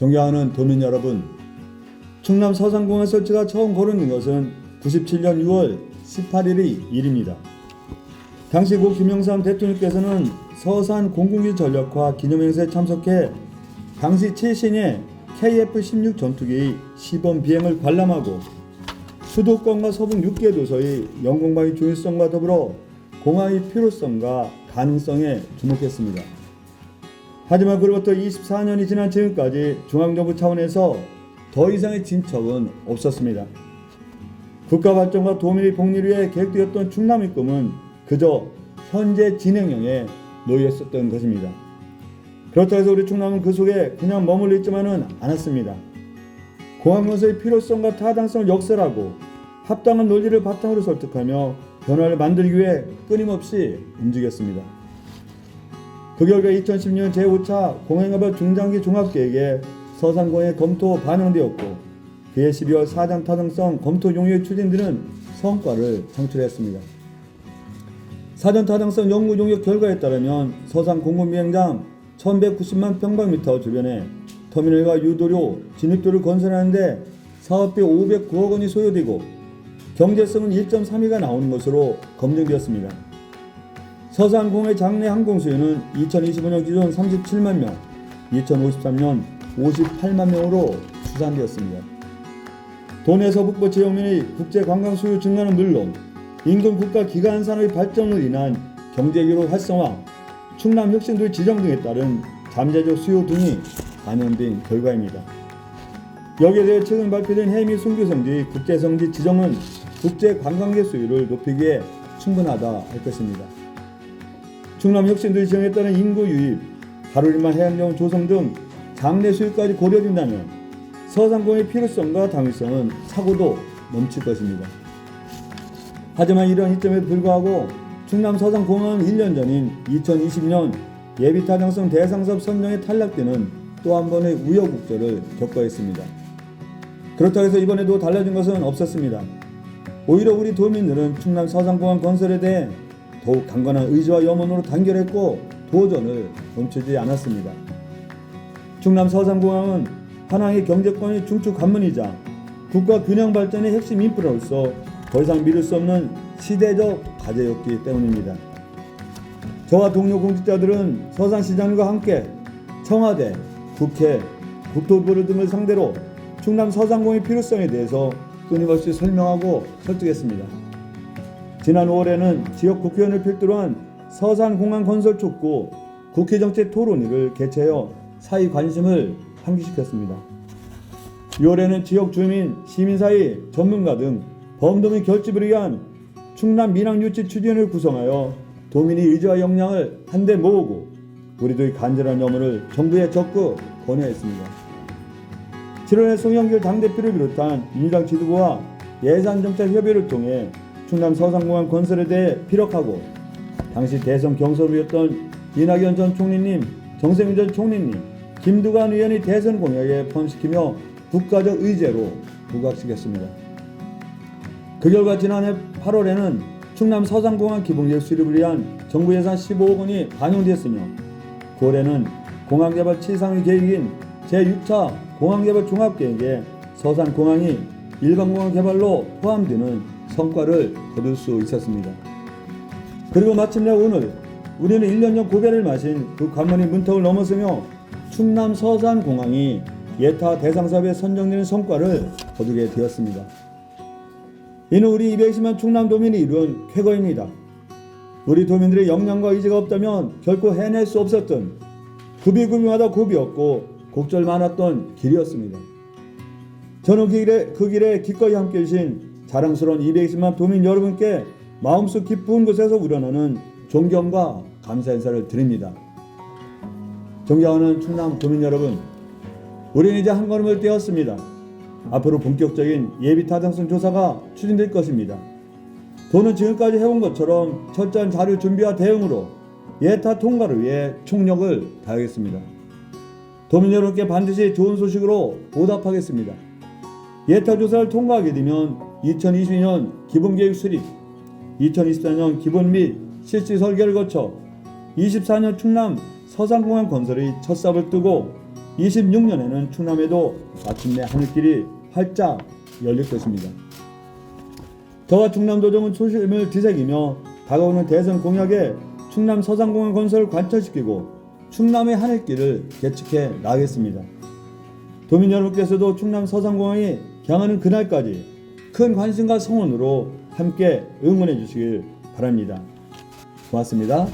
존경하는 도민 여러분, 충남 서산공항 설치가 처음 거론된 것은 97년 6월 18일의 일입니다. 당시 고 김영삼 대통령께서는 서산 공군기 전력화 기념행사에 참석해 당시 최신의 KF-16 전투기의 시범 비행을 관람하고 수도권과 서북 6개 도서의 영공방위 중요성과 더불어 공항의 필요성과 가능성에 주목했습니다. 하지만 그로부터 24년이 지난 지금까지 중앙정부 차원에서 더 이상의 진척은 없었습니다. 국가 발전과 도민의 복리를 위해 계획되었던 충남의 꿈은 그저 현재 진행형에 놓여 있었던 것입니다. 그렇다 해서 우리 충남은 그 속에 그냥 머물러 있지만은 않았습니다. 공항건설의 필요성과 타당성을 역설하고 합당한 논리를 바탕으로 설득하며 변화를 만들기 위해 끊임없이 움직였습니다. 그 결과 2010년 제5차 공행개발 중장기 종합계획에 서산공의 검토 반영되었고 그해 12월 사장 타당성 검토 용역이 추진되는 성과를 창출했습니다. 사전 타당성 연구 용역 결과에 따르면 서산 공군비행장 1190만 평방미터 주변에 터미널과 유도료, 진입도를 건설하는데 사업비 509억 원이 소요되고 경제성은 1.3위가 나오는 것으로 검증되었습니다. 서산공의 장내 항공 수요는 2025년 기준 37만 명, 2053년 58만 명으로 추산되었습니다. 도내 서 북부 지역민의 국제 관광 수요 증가는 물론 인근 국가 기간 산업의 발전으로 인한 경제기로 활성화, 충남 혁신도의 지정 등에 따른 잠재적 수요 등이 반영된 결과입니다. 여기에 대해 최근 발표된 해미 순교성지 국제성지 지정은 국제 관광객 수요를 높이기에 충분하다 할 것입니다. 충남 혁신도의 지정에 따른 인구 유입, 하루 일만 해양용 조성 등 장내 수요까지 고려된다면 서산공의 필요성과 당위성은 사고도 넘칠 것입니다. 하지만 이런 시점에도 불구하고 충남 서산공항은 1년 전인 2020년 예비 타당성 대상사업 선정에 탈락되는 또 한 번의 우여곡절을 겪어야 했습니다. 그렇다고 해서 이번에도 달라진 것은 없었습니다. 오히려 우리 도민들은 충남 서산공항 건설에 대해 더욱 강건한 의지와 염원으로 단결했고 도전을 멈추지 않았습니다. 충남 서산공항은 한항의 경제권의 중추 관문이자 국가 균형 발전의 핵심 인프라로서 더 이상 미룰 수 없는 시대적 과제였기 때문입니다. 저와 동료 공직자들은 서산시장과 함께 청와대, 국회, 국토부를 등을 상대로 충남 서산공의 필요성에 대해서 끊임없이 설명하고 설득했습니다. 지난 5월에는 지역 국회의원을 필두로 한 서산공항 건설 촉구 국회 정책 토론회를 개최하여 사회 관심을 환기시켰습니다. 6월에는 지역 주민, 시민사회, 전문가 등 범도민 결집을 위한 충남 민항유치 추진을 구성하여 도민의 의지와 역량을 한데 모으고 우리들의 간절한 염원을 정부에 적극 권유했습니다. 7월에 송영길 당대표를 비롯한 민주당 지도부와 예산정책 협의를 통해 충남 서산공항 건설에 대해 피력하고 당시 대선 경선이었던 이낙연 전 총리님, 정세균 전 총리님, 김두관 의원의 대선 공약에 포함시키며 국가적 의제로 부각시켰습니다. 그 결과 지난해 8월에는 충남 서산공항 기본계획 수립을 위한 정부 예산 15억 원이 반영됐으며 9월에는 공항개발 7상의 계획인 제6차 공항개발 종합계획에 서산공항이 일반공항 개발로 포함되는 성과를 거둘 수 있었습니다. 그리고 마침내 오늘 우리는 1년 전 고배를 마신 그 관문의 문턱을 넘어서며 충남 서산공항이 예타 대상사업에 선정되는 성과를 거두게 되었습니다. 이는 우리 220만 충남 도민이 이룬 쾌거입니다. 우리 도민들의 역량과 의지가 없다면 결코 해낼 수 없었던 급이급이마다 고비였고 곡절 많았던 길이었습니다. 저는 그 길에, 그 길에 기꺼이 함께 해주신 자랑스러운 220만 도민 여러분께 마음속 깊은 곳에서 우러나는 존경과 감사 인사를 드립니다. 존경하는 충남 도민 여러분, 우리는 이제 한 걸음을 떼었습니다. 앞으로 본격적인 예비 타당성 조사가 추진될 것입니다. 도는 지금까지 해온 것처럼 철저한 자료 준비와 대응으로 예타 통과를 위해 총력을 다하겠습니다. 도민 여러분께 반드시 좋은 소식으로 보답하겠습니다. 예타 조사를 통과하게 되면 2022년 기본계획 수립, 2024년 기본 및 실시 설계를 거쳐 24년 충남 서산공항 건설의 첫 삽을 뜨고 26년에는 충남에도 마침내 하늘길이 활짝 열릴 것입니다. 저와 충남도정은 초심을 뒤새기며 다가오는 대선 공약에 충남 서상공원 건설을 관철시키고 충남의 하늘길을 개척해 나가겠습니다. 도민 여러분께서도 충남 서상공원이 향하는 그날까지 큰 관심과 성원으로 함께 응원해 주시길 바랍니다. 고맙습니다.